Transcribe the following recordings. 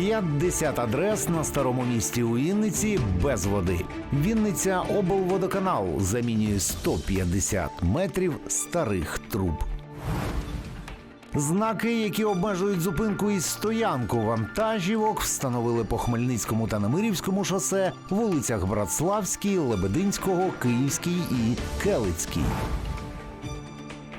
50 адрес на старому місті у Вінниці без води. Вінниця облводоканал замінює 150 метрів старих труб. Знаки, які обмежують зупинку і стоянку вантажівок, встановили по Хмельницькому та Немирівському шосе, вулицях Братславській, Лебединського, Київській і Келицькій.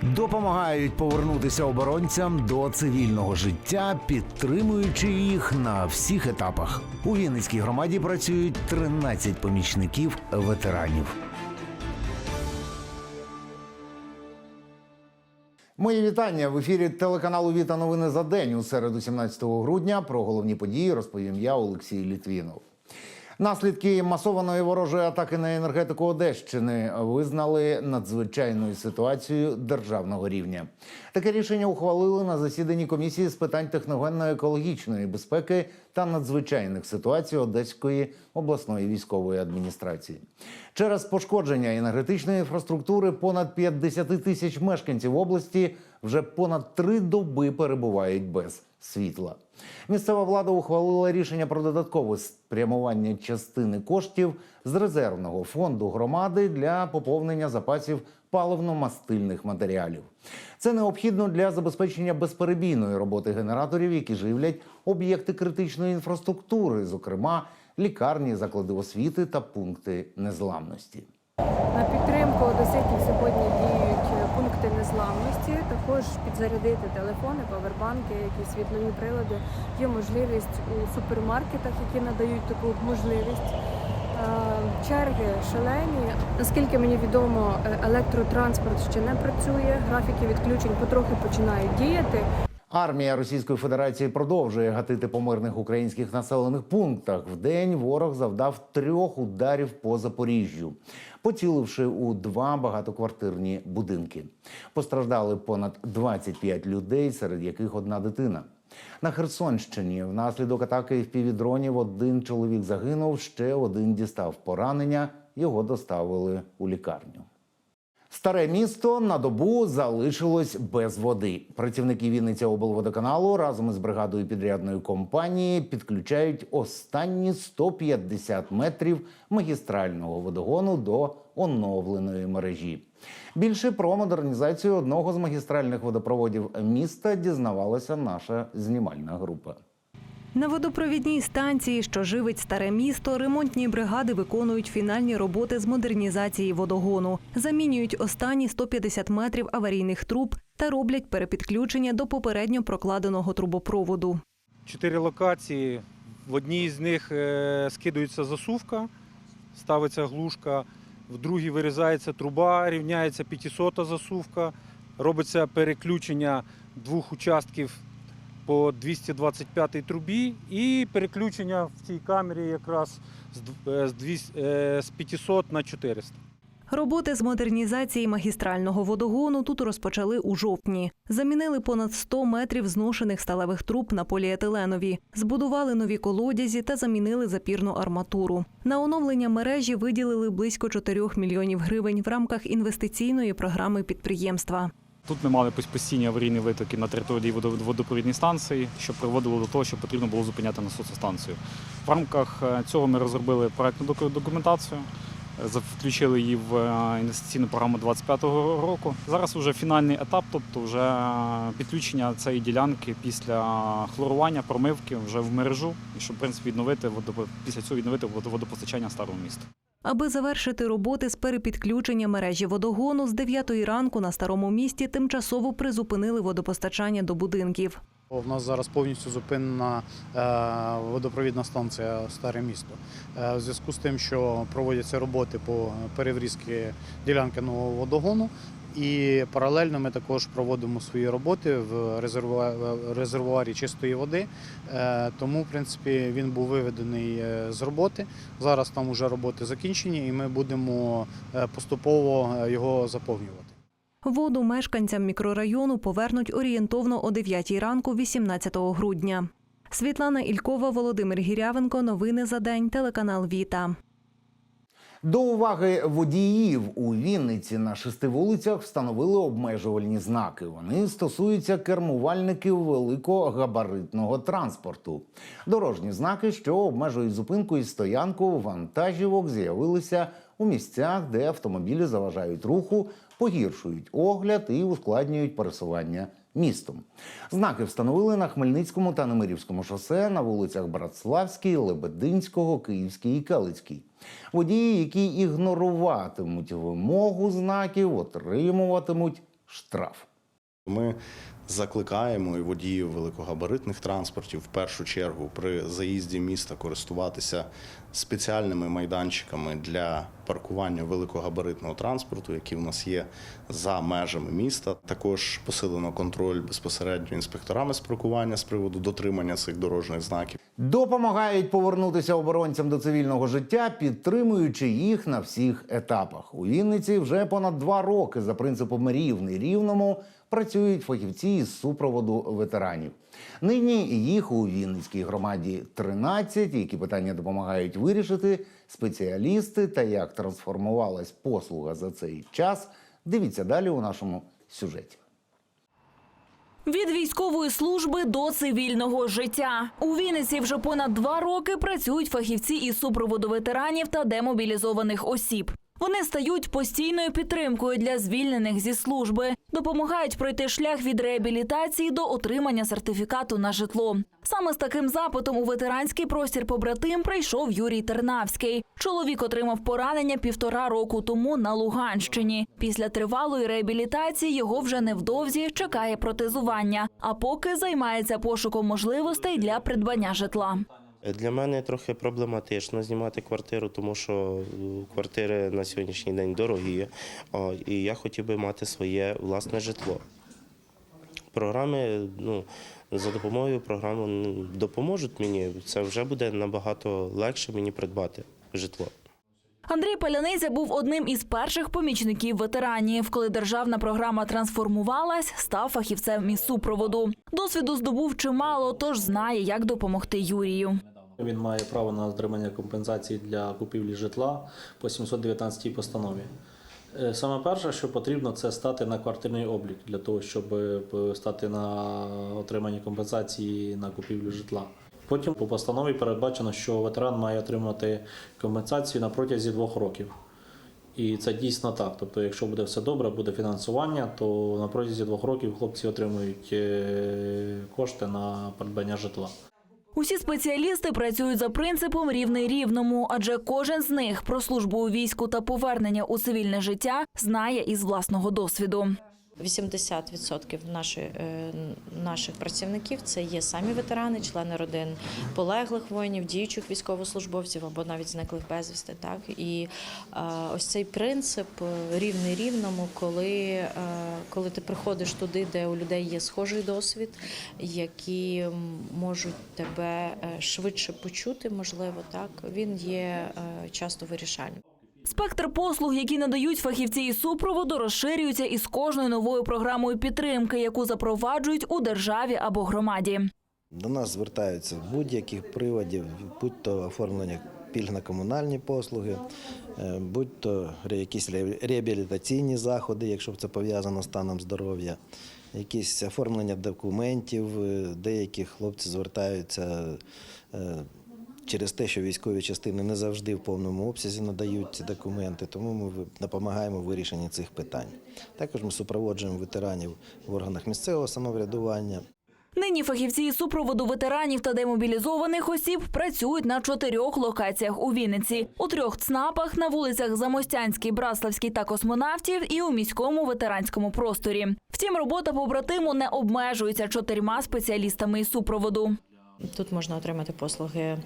Допомагають повернутися оборонцям до цивільного життя, підтримуючи їх на всіх етапах. У Вінницькій громаді працюють 13 помічників ветеранів. Мої вітання в ефірі телеканалу Віта новини за день у середу, 17 грудня. Про головні події розповім я, Олексій Літвінов. Наслідки масованої ворожої атаки на енергетику Одещини визнали надзвичайною ситуацією державного рівня. Таке рішення ухвалили на засіданні комісії з питань техногенно-екологічної безпеки та надзвичайних ситуацій Одеської обласної військової адміністрації. Через пошкодження енергетичної інфраструктури понад 50 тисяч мешканців області вже понад три доби перебувають без світла. Місцева влада ухвалила рішення про додаткове спрямування частини коштів з резервного фонду громади для поповнення запасів паливно-мастильних матеріалів. Це необхідно для забезпечення безперебійної роботи генераторів, які живлять об'єкти критичної інфраструктури, зокрема лікарні, заклади освіти та пункти незламності. На підтримку одеситів сьогодні діють пункти незламності. Також підзарядити телефони, павербанки, якісь світлові прилади. Є можливість у супермаркетах, які надають таку можливість. Е, Черги шалені. Наскільки мені відомо, е, електротранспорт ще не працює. Графіки відключень потрохи починають діяти. Армія Російської Федерації продовжує гатити по мирних українських населених пунктах. В день ворог завдав трьох ударів по Запоріжжю, поціливши у два багатоквартирні будинки. Постраждали понад 25 людей, серед яких одна дитина. На Херсонщині внаслідок атаки впівдронів один чоловік загинув, ще один дістав поранення. Його доставили у лікарню. Старе місто на добу залишилось без води. Працівники Вінниця облводоканалу разом із бригадою підрядної компанії підключають останні 150 метрів магістрального водогону до оновленої мережі. Більше про модернізацію одного з магістральних водопроводів міста дізнавалася наша знімальна група. На водопровідній станції, що живить старе місто, ремонтні бригади виконують фінальні роботи з модернізації водогону, замінюють останні 150 метрів аварійних труб та роблять перепідключення до попередньо прокладеного трубопроводу. Чотири локації. В одній з них е, скидується засувка, ставиться глушка, в другій вирізається труба, рівняється 500 засувка, робиться переключення двох участків по 225 трубі і переключення в цій камері якраз з д- е, з двіс- е, 500 на 400. Роботи з модернізації магістрального водогону тут розпочали у жовтні. Замінили понад 100 метрів зношених сталевих труб на поліетиленові, збудували нові колодязі та замінили запірну арматуру. На оновлення мережі виділили близько 4 мільйонів гривень в рамках інвестиційної програми підприємства. Тут ми мали постійні аварійні витоки на території водо- водопровідної станції, що приводило до того, що потрібно було зупиняти насосну станцію. В рамках е, цього ми розробили проектну документацію, е, включили її в е, інвестиційну програму 2025 року. Зараз вже фінальний етап, тобто вже підключення цієї ділянки після хлорування, промивки вже в мережу, щоб в принципі відновити водопо- після цього відновити водопостачання старого міста. Аби завершити роботи з перепідключення мережі водогону з 9 ранку на старому місті тимчасово призупинили водопостачання до будинків. У нас зараз повністю зупинена е, водопровідна станція Старе місто. Е, В зв'язку з тим, що проводяться роботи по переврізки ділянки нового водогону. І паралельно ми також проводимо свої роботи в резервуарі чистої води. Е, Тому, в принципі, він був виведений е, з роботи. Зараз там вже роботи закінчені, і ми будемо е, поступово його заповнювати. Воду мешканцям мікрорайону повернуть орієнтовно о 9 ранку 18 грудня. Світлана Ількова, Володимир Гірявенко. Новини за день. Телеканал Віта. До уваги водіїв у Вінниці на шести вулицях встановили обмежувальні знаки. Вони стосуються кермувальників великогабаритного транспорту. Дорожні знаки, що обмежують зупинку і стоянку вантажівок, з'явилися у місцях, де автомобілі заважають руху, погіршують огляд і ускладнюють пересування містом. Знаки встановили на Хмельницькому та Немирівському шосе на вулицях Братславській, Лебединського, Київській і Калицькій. Водії, які ігноруватимуть вимогу знаків, отримуватимуть штраф. Ми закликаємо і водіїв великогабаритних транспортів в першу чергу при заїзді міста користуватися спеціальними майданчиками для паркування великогабаритного транспорту, які в нас є за межами міста. Також посилено контроль безпосередньо інспекторами з паркування з приводу дотримання цих дорожніх знаків. Допомагають повернутися оборонцям до цивільного життя, підтримуючи їх на всіх етапах. У Вінниці вже понад два роки за принципом рівний рівному працюють фахівці із супроводу ветеранів. Нині їх у Вінницькій громаді 13, які питання допомагають вирішити спеціалісти та як трансформувалась послуга за цей час. Дивіться далі у нашому сюжеті. Від військової служби до цивільного життя у Вінниці вже понад два роки працюють фахівці із супроводу ветеранів та демобілізованих осіб. Вони стають постійною підтримкою для звільнених зі служби, допомагають пройти шлях від реабілітації до отримання сертифікату на житло. Саме з таким запитом у ветеранський простір побратим прийшов Юрій Тернавський. Чоловік отримав поранення півтора року тому на Луганщині. Після тривалої реабілітації його вже невдовзі чекає протезування, а поки займається пошуком можливостей для придбання житла. Для мене трохи проблематично знімати квартиру, тому що е, квартири на сьогоднішній день дорогі, і я хотів би мати своє власне житло. Програми, ну, за допомогою програми допоможуть мені. Це вже буде набагато легше мені придбати житло. Андрій Паляниця був одним із перших помічників ветеранів. Коли державна програма трансформувалась, став фахівцем із супроводу. Досвіду здобув чимало, тож знає, як допомогти Юрію. Він має право на отримання компенсації для купівлі житла по 719 постанові. Е, Саме перше, що потрібно, це стати на квартирний облік для того, щоб е, стати на отримання компенсації на купівлю житла. Потім по постанові передбачено, що ветеран має отримати компенсацію на протязі двох років. І це дійсно так. Тобто, якщо буде все добре, буде фінансування, то на протязі двох років хлопці отримують е, кошти на придбання житла. Усі спеціалісти працюють за принципом рівний рівному, адже кожен з них про службу у війську та повернення у цивільне життя знає із власного досвіду. 80% наших, е, наших працівників це є самі ветерани, члени родин полеглих воїнів, діючих військовослужбовців або навіть зниклих безвісти. Так і е, ось цей принцип е, рівний рівному, коли, коли ти приходиш туди, де у людей є схожий досвід, які можуть тебе швидше почути, можливо, так він є часто вирішальним. Спектр послуг, які надають фахівці із супроводу, розширюється із кожною новою програмою підтримки, яку запроваджують у державі або громаді. До нас звертаються будь-яких приводів, будь то оформлення пільг на комунальні послуги, е, будь то якісь реабілітаційні заходи, якщо це пов'язано з станом здоров'я, якісь оформлення документів. е, Деякі хлопці звертаються е, через те, що військові частини не завжди в повному обсязі надають ці документи, тому ми допомагаємо в вирішенні цих питань. Також ми супроводжуємо ветеранів в органах місцевого самоврядування. Нині фахівці із супроводу ветеранів та демобілізованих осіб працюють на чотирьох локаціях у Вінниці: у трьох ЦНАПах на вулицях Замостянській, Браславській та Космонавтів і у міському ветеранському просторі. Втім, робота побратиму не обмежується чотирма спеціалістами із супроводу. Тут можна отримати послуги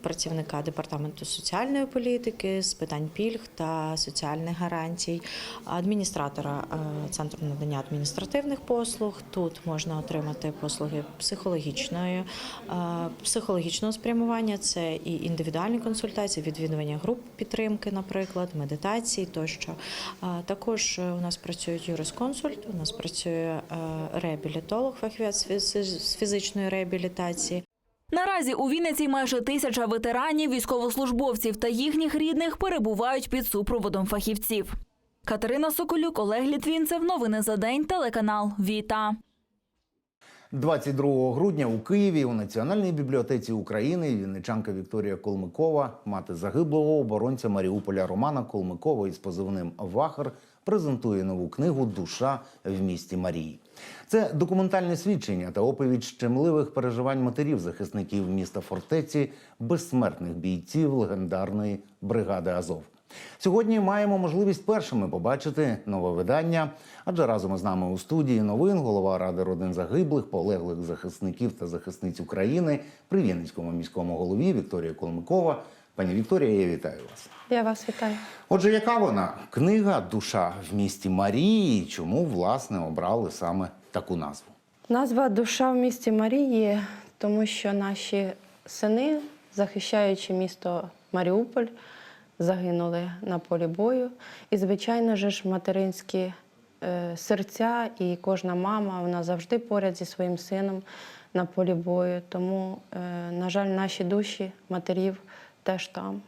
працівника департаменту соціальної політики з питань пільг та соціальних гарантій, адміністратора е, центру надання адміністративних послуг. Тут можна отримати послуги психологічної, е, психологічного спрямування. Це і індивідуальні консультації, відвідування груп підтримки, наприклад, медитації тощо. Е, Також у нас працює юрисконсульт, у нас працює реабілітолог, фахівець з фізичної реабілітації. Наразі у Вінниці майже тисяча ветеранів, військовослужбовців та їхніх рідних перебувають під супроводом фахівців. Катерина Соколюк, Олег Літвінцев. Новини за день. Телеканал Віта. 22 грудня у Києві у Національній бібліотеці України вінничанка Вікторія Колмикова, мати загиблого оборонця Маріуполя Романа Колмикова із позивним Вахар, презентує нову книгу Душа в місті Марії. Це документальне свідчення та оповідь щемливих переживань матерів захисників міста фортеці, безсмертних бійців легендарної бригади Азов. Сьогодні маємо можливість першими побачити нове видання, адже разом із нами у студії новин голова ради родин загиблих, полеглих захисників та захисниць України при Вінницькому міському голові Вікторія Колмикова. Пані Вікторія, я вітаю вас. Я вас вітаю. Отже, яка вона книга Душа в місті Марії? Чому власне обрали саме таку назву? Назва Душа в місті Марії, тому що наші сини, захищаючи місто Маріуполь, загинули на полі бою. І, звичайно ж, материнські е, серця і кожна мама вона завжди поряд зі своїм сином на полі бою. Тому, е, на жаль, наші душі матерів теж там.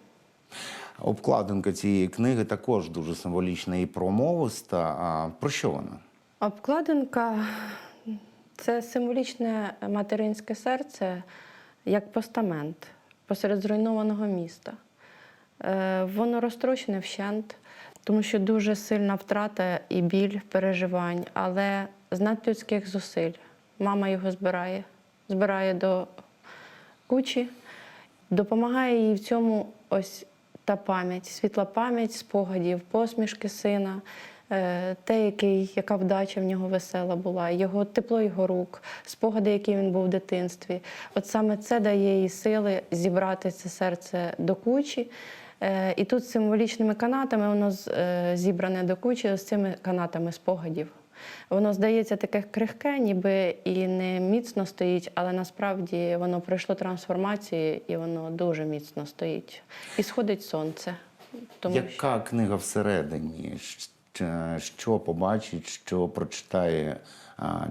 Обкладинка цієї книги також дуже символічна і промовиста. А про що вона? Обкладинка це символічне материнське серце як постамент посеред зруйнованого міста. Е, Воно розтрощене вщент, тому що дуже сильна втрата і біль переживань, але з надлюдських зусиль мама його збирає, збирає до кучі, допомагає їй в цьому ось та пам'ять, світла пам'ять спогадів, посмішки сина, е, те, який, яка вдача в нього весела була, його тепло його рук, спогади, які він був в дитинстві. От саме це дає їй сили зібрати це серце до кучі. Е, І тут символічними канатами воно е, зібране до кучі з цими канатами спогадів. Воно здається таке крихке, ніби і не міцно стоїть, але насправді воно пройшло трансформацію і воно дуже міцно стоїть. І сходить сонце. Тому що Яка книга всередині? Що побачить, що прочитає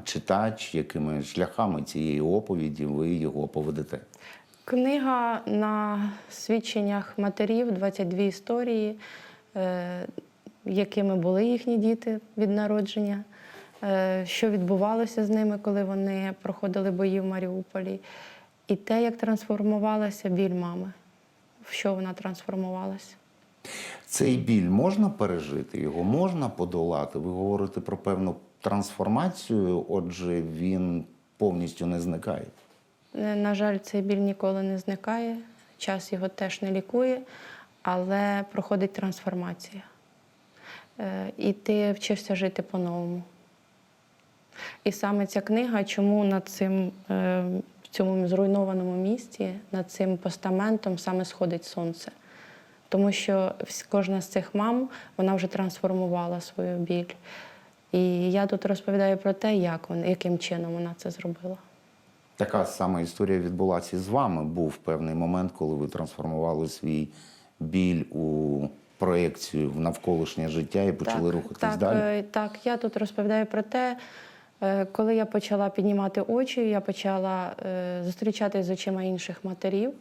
читач, якими шляхами цієї оповіді ви його поведете? книга на свідченнях матерів 22 історії, е, якими були їхні діти від народження, що відбувалося з ними, коли вони проходили бої в Маріуполі, і те, як трансформувалася біль мами, в що вона трансформувалася. Цей біль можна пережити, його можна подолати. Ви говорите про певну трансформацію, отже, він повністю не зникає. Е, На жаль, цей біль ніколи не зникає, час його теж не лікує, але проходить трансформація. Е, І ти вчишся жити по-новому. І саме ця книга, чому над цим, е, в цьому зруйнованому місті, над цим постаментом саме сходить сонце. Тому що кожна з цих мам вона вже трансформувала свою біль. І я тут розповідаю про те, як вона, яким чином вона це зробила. Така сама історія відбулася і з вами. Був певний момент, коли ви трансформували свій біль у проекцію в навколишнє життя і почали рухатись так, далі. е, Так, я тут розповідаю про те, коли я почала піднімати очі, я почала е, зустрічатися з очима інших матерів,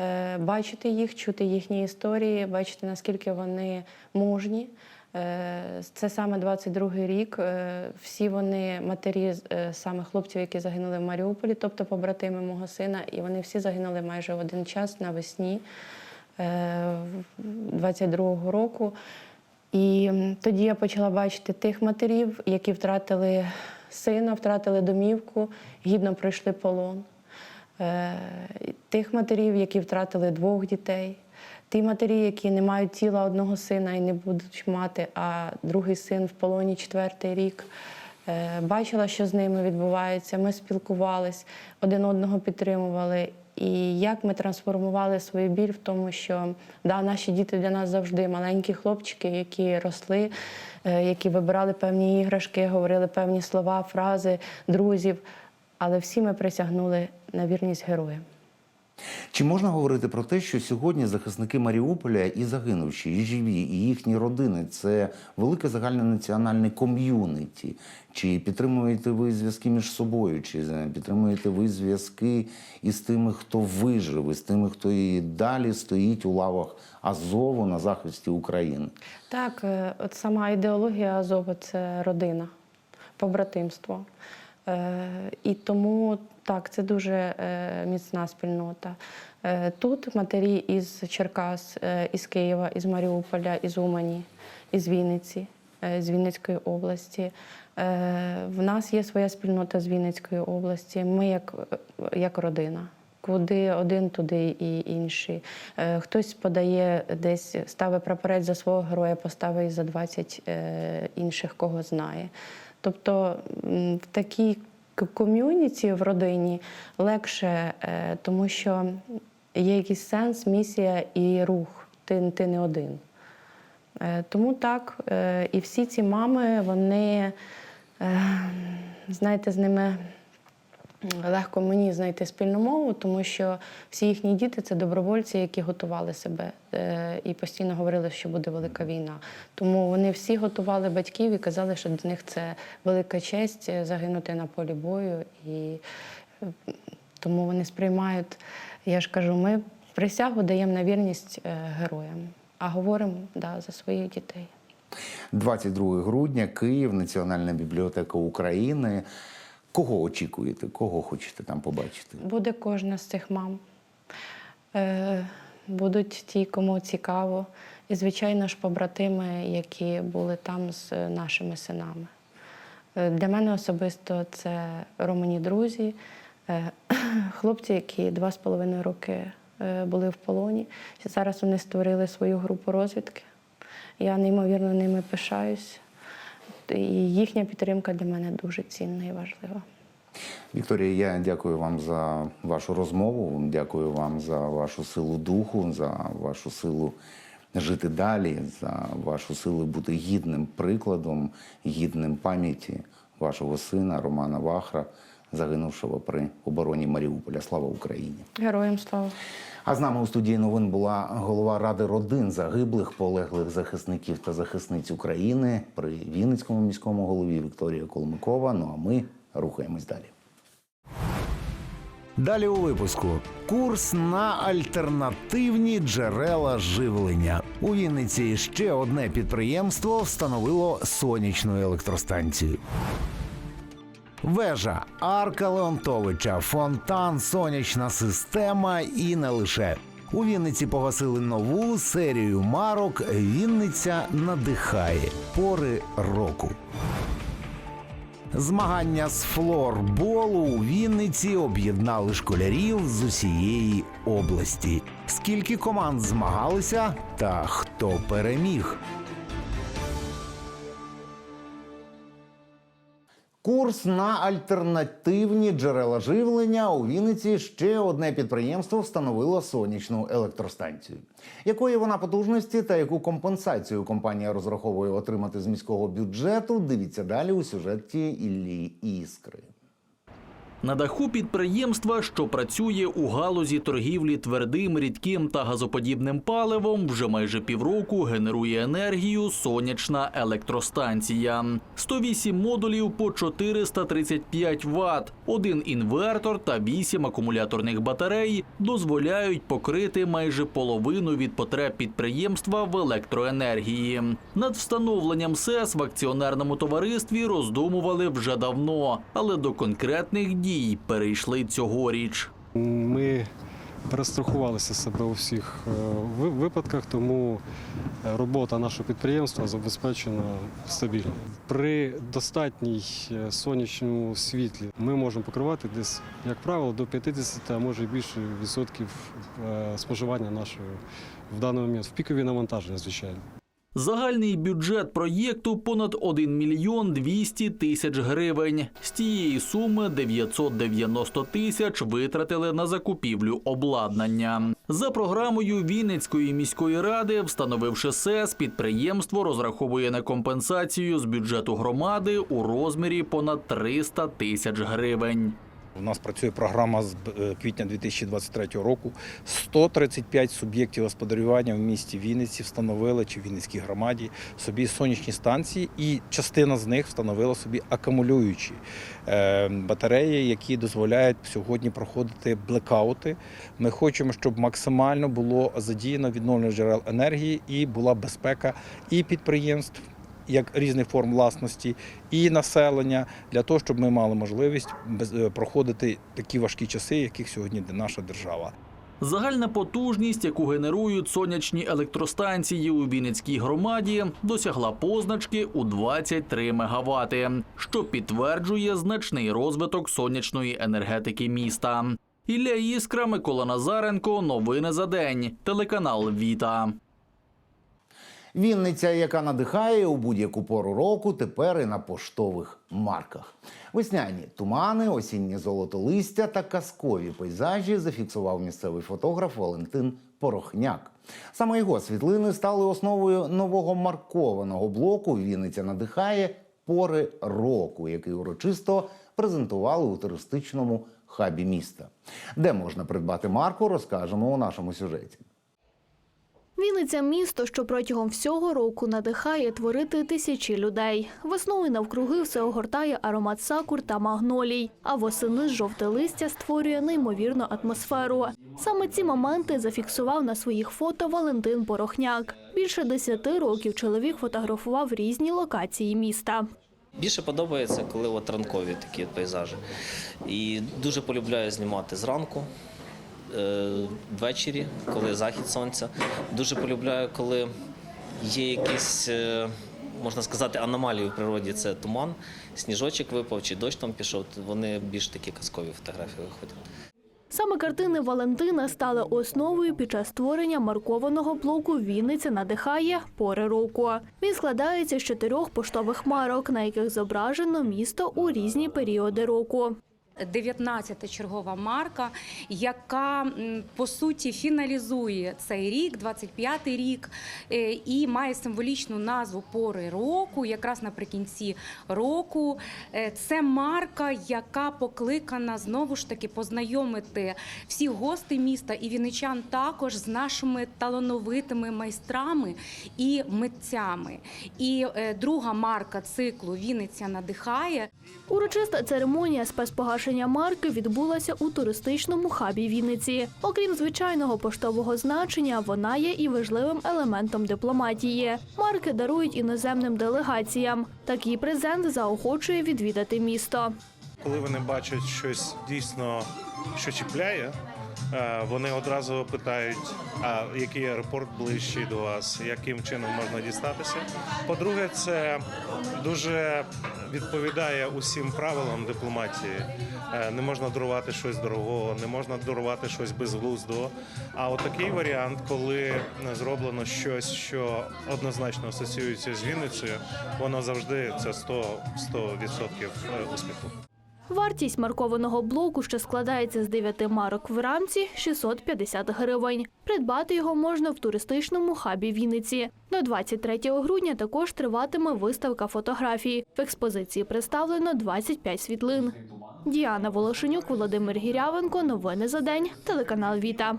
е, бачити їх, чути їхні історії, бачити, наскільки вони мужні. Е, Це саме 22-й рік. Е, Всі вони матері е, саме хлопців, які загинули в Маріуполі, тобто побратими мого сина, і вони всі загинули майже в один час навесні е, 22-го року. І тоді я почала бачити тих матерів, які втратили сина, втратили домівку, гідно пройшли полон. Е, Тих матерів, які втратили двох дітей, ті матері, які не мають тіла одного сина і не будуть мати, а другий син в полоні четвертий рік. Е, Бачила, що з ними відбувається. Ми спілкувались, один одного підтримували. І як ми трансформували свою біль в тому, що да, наші діти для нас завжди маленькі хлопчики, які росли, е, які вибирали певні іграшки, говорили певні слова, фрази, друзів. Але всі ми присягнули на вірність героям. Чи можна говорити про те, що сьогодні захисники Маріуполя і загинувші, і живі, і їхні родини це велике загальнонаціональне ком'юніті? Чи підтримуєте ви зв'язки між собою? Чи підтримуєте ви зв'язки із тими, хто вижив, із тими, хто і далі стоїть у лавах Азову на захисті України? Так, е, от сама ідеологія Азова це родина, побратимство. Е, І тому так, це дуже е, міцна спільнота. Е, Тут матері із Черкас, із Києва, із Маріуполя, із Умані, із Вінниці, з Вінницької області. В нас є своя спільнота з Вінницької області. Ми як, як родина. Куди один, туди і інші. Е, Хтось подає десь, ставить прапорець за свого героя, поставить за 20 е, інших, кого знає. Тобто в такій ком'юніті в родині легше, е, тому що є якийсь сенс, місія і рух. Ти, ти не один. Е, Тому так, е, і всі ці мами, вони, знаєте, з ними легко мені знайти спільну мову, тому що всі їхні діти це добровольці, які готували себе е, і постійно говорили, що буде велика війна. Тому вони всі готували батьків і казали, що для них це велика честь е, загинути на полі бою. І е, тому вони сприймають, я ж кажу, ми присягу даємо на вірність героям, а говоримо да, за своїх дітей. 22 грудня, Київ, Національна бібліотека України. Кого очікуєте? Кого хочете там побачити? Буде кожна з цих мам. Е, будуть ті, кому цікаво. І, звичайно ж, побратими, які були там з нашими синами. Е, Для мене особисто це романі друзі, е, хлопці, які два з половиною роки були в полоні. Зараз вони створили свою групу розвідки. Я неймовірно ними пишаюсь. І їхня підтримка для мене дуже цінна і важлива. Вікторія, я дякую вам за вашу розмову. Дякую вам за вашу силу духу, за вашу силу жити далі, за вашу силу бути гідним прикладом, гідним пам'яті вашого сина Романа Вахра, загинувшого при обороні Маріуполя. Слава Україні! Героям слава! А з нами у студії новин була голова ради родин загиблих, полеглих захисників та захисниць України при Вінницькому міському голові Вікторія Колмикова. Ну а ми рухаємось далі. Далі у випуску курс на альтернативні джерела живлення. У Вінниці ще одне підприємство встановило сонячну електростанцію. Вежа Арка Леонтовича, фонтан, сонячна система і не лише. У Вінниці погасили нову серію марок. Вінниця надихає пори року. Змагання з флорболу у Вінниці об'єднали школярів з усієї області. Скільки команд змагалися та хто переміг? Курс на альтернативні джерела живлення у Вінниці ще одне підприємство встановило сонячну електростанцію. Якої вона потужності та яку компенсацію компанія розраховує отримати з міського бюджету? Дивіться далі у сюжеті Іллі Іскри. На даху підприємства, що працює у галузі торгівлі твердим, рідким та газоподібним паливом, вже майже півроку генерує енергію сонячна електростанція. 108 модулів по 435 Вт, один інвертор та 8 акумуляторних батарей дозволяють покрити майже половину від потреб підприємства в електроенергії. Над встановленням СЕС в акціонерному товаристві роздумували вже давно, але до конкретних дій перейшли цьогоріч. Ми перестрахувалися себе у всіх е, випадках, тому е, робота нашого підприємства забезпечена стабільно. При достатній е, сонячному світлі ми можемо покривати десь, як правило, до 50, а може більше відсотків споживання нашого в даний момент в пікові навантаження, звичайно. Загальний бюджет проєкту понад 1 мільйон 200 тисяч гривень. З тієї суми 990 тисяч витратили на закупівлю обладнання. За програмою Вінницької міської ради, встановивши СЕС, підприємство розраховує на компенсацію з бюджету громади у розмірі понад 300 тисяч гривень. У нас працює програма з е, квітня 2023 року. 135 суб'єктів господарювання в місті Вінниці встановили чи в Вінницькій громаді собі сонячні станції, і частина з них встановила собі акумулюючі е, батареї, які дозволяють сьогодні проходити блекаути. Ми хочемо, щоб максимально було задіяно відновлення джерел енергії і була безпека і підприємств. Як різних форм власності і населення для того, щоб ми мали можливість е, проходити такі важкі часи, яких сьогодні наша держава. Загальна потужність, яку генерують сонячні електростанції у Вінницькій громаді, досягла позначки у 23 МВт, що підтверджує значний розвиток сонячної енергетики міста. Ілля Іскра, Микола Назаренко. Новини за день. Телеканал Віта. Вінниця, яка надихає у будь-яку пору року, тепер і на поштових марках. Весняні тумани, осіннє золото листя та казкові пейзажі зафіксував місцевий фотограф Валентин Порохняк. Саме його світлини стали основою нового маркованого блоку Вінниця надихає пори року, який урочисто презентували у туристичному хабі міста. Де можна придбати марку, розкажемо у нашому сюжеті. Вінниця місто, що протягом всього року надихає творити тисячі людей. Весною навкруги все огортає аромат сакур та магнолій, а восени жовте листя створює неймовірну атмосферу. Саме ці моменти зафіксував на своїх фото Валентин Порохняк. Більше десяти років чоловік фотографував різні локації міста. Більше подобається, коли от ранкові такі пейзажі. І дуже полюбляю знімати зранку, ввечері, коли захід сонця. Дуже полюбляю, коли є якісь, е, можна сказати, аномалії в природі. Це туман, сніжочок випав чи дощ там пішов. Вони більш такі казкові фотографії виходять. Саме картини Валентина стали основою під час створення маркованого блоку Вінниця надихає пори року. Він складається з чотирьох поштових марок, на яких зображено місто у різні періоди року. 19 чергова марка, яка по суті фіналізує цей рік, 25-й рік, е, і має символічну назву пори року, якраз наприкінці року. Е, Це марка, яка покликана знову ж таки познайомити всіх гостей міста і вінничан також з нашими талановитими майстрами і митцями. І е, друга марка циклу Вінниця надихає. Урочиста церемонія спецпогашення марки відбулася у туристичному хабі Вінниці. Окрім звичайного поштового значення, вона є і важливим елементом дипломатії. Марки дарують іноземним делегаціям. Такий презент заохочує відвідати місто. Коли вони бачать щось дійсно, що чіпляє, вони одразу питають, а який аеропорт ближчий до вас, яким чином можна дістатися. По-друге, це дуже відповідає усім правилам дипломатії. Е, Не можна дарувати щось дорогого, не можна дарувати щось безглуздого. А от такий варіант, коли зроблено щось, що однозначно асоціюється з Вінницею, воно завжди це 100%, 100% успіху. Вартість маркованого блоку, що складається з 9 марок в рамці, 650 гривень. Придбати його можна в туристичному хабі Вінниці. До 23 грудня також триватиме виставка фотографій. В експозиції представлено 25 світлин. Діана Волошенюк, Володимир Гірявенко. Новини за день. Телеканал Віта.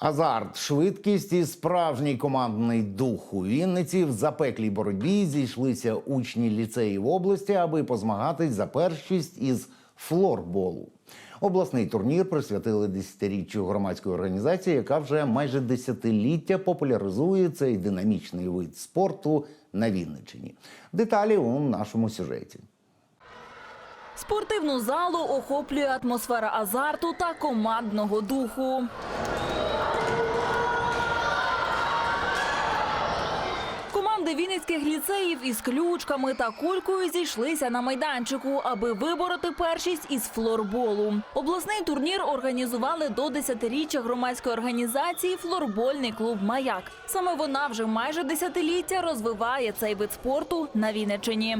Азарт, швидкість і справжній командний дух у Вінниці в запеклій боротьбі зійшлися учні ліцеїв області, аби позмагатись за першість із флорболу. Обласний турнір присвятили десятиріччю громадської організації, яка вже майже десятиліття популяризує цей динамічний вид спорту на Вінниччині. Деталі у нашому сюжеті. Спортивну залу охоплює атмосфера азарту та командного духу. Команди вінницьких ліцеїв із ключками та кулькою зійшлися на майданчику, аби вибороти першість із флорболу. Обласний турнір організували до 10-річчя громадської організації Флорбольний клуб Маяк. Саме вона вже майже десятиліття розвиває цей вид спорту на Вінниччині.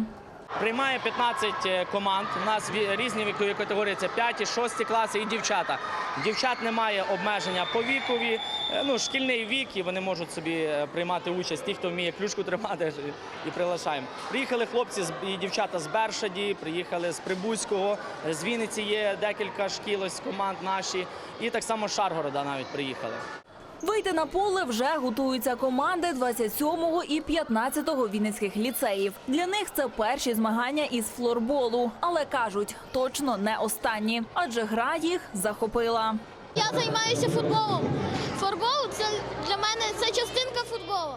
Приймає 15 е, команд. У нас різні вікові категорії. Це 5, 6 класи і дівчата. Дівчат немає обмеження по вікові. Е, Ну, шкільний вік, і вони можуть собі е, приймати участь. Ті, хто вміє ключку тримати, і приглашаємо. Приїхали хлопці і дівчата з Бершаді, приїхали з Прибузького, з Вінниці є декілька шкіл, ось команд наші, і так само з Шаргорода навіть приїхали. Вийти на поле вже готуються команди 27-го і 15-го вінницьких ліцеїв. Для них це перші змагання із флорболу, але кажуть, точно не останні, адже гра їх захопила. Я займаюся футболом. Футбол це для мене це частинка футболу.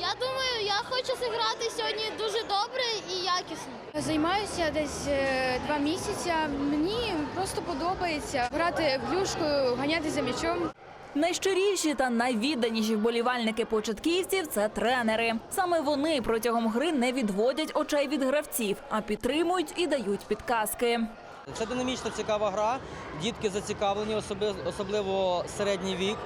Я думаю, я хочу зіграти сьогодні дуже добре і якісно. Займаюся десь е, два місяці. Мені просто подобається грати в плюшку, ганяти за м'ячом. Найщиріші та найвідданіші вболівальники початківців це тренери. Саме вони протягом гри не відводять очей від гравців, а підтримують і дають підказки. Це динамічна цікава гра. Дітки зацікавлені, особливо середній вік.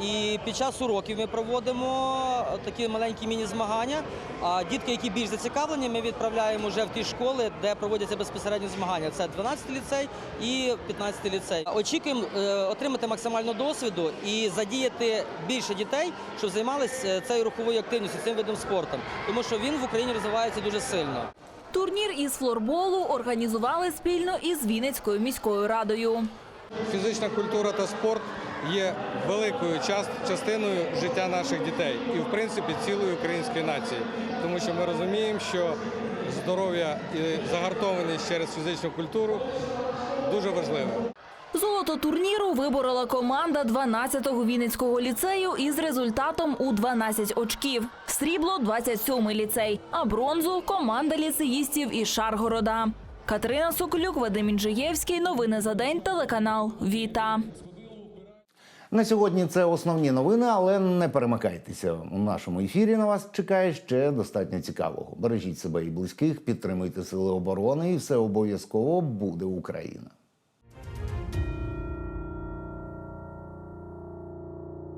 І під час уроків ми проводимо такі маленькі міні-змагання. А дітки, які більш зацікавлені, ми відправляємо вже в ті школи, де проводяться безпосередньо змагання. Це 12-й ліцей і 15-й ліцей. Очікуємо е, отримати максимально досвіду і задіяти більше дітей, щоб займалися цією руховою активністю, цим видом спорту, тому що він в Україні розвивається дуже сильно. Турнір із флорболу організували спільно із Вінницькою міською радою. Фізична культура та спорт є великою част- частиною життя наших дітей і, в принципі, цілої української нації, тому що ми розуміємо, що здоров'я і загартованість через фізичну культуру дуже важливе. Золото турніру виборола команда 12-го Вінницького ліцею із результатом у 12 очків. Срібло 27-й ліцей, а бронзу команда ліцеїстів із Шаргорода. Катерина Соколюк, Вадим Інжиєвський. Новини за день. Телеканал Віта. На сьогодні це основні новини, але не перемикайтеся. У нашому ефірі на вас чекає ще достатньо цікавого. Бережіть себе і близьких, підтримуйте сили оборони, і все обов'язково буде Україна.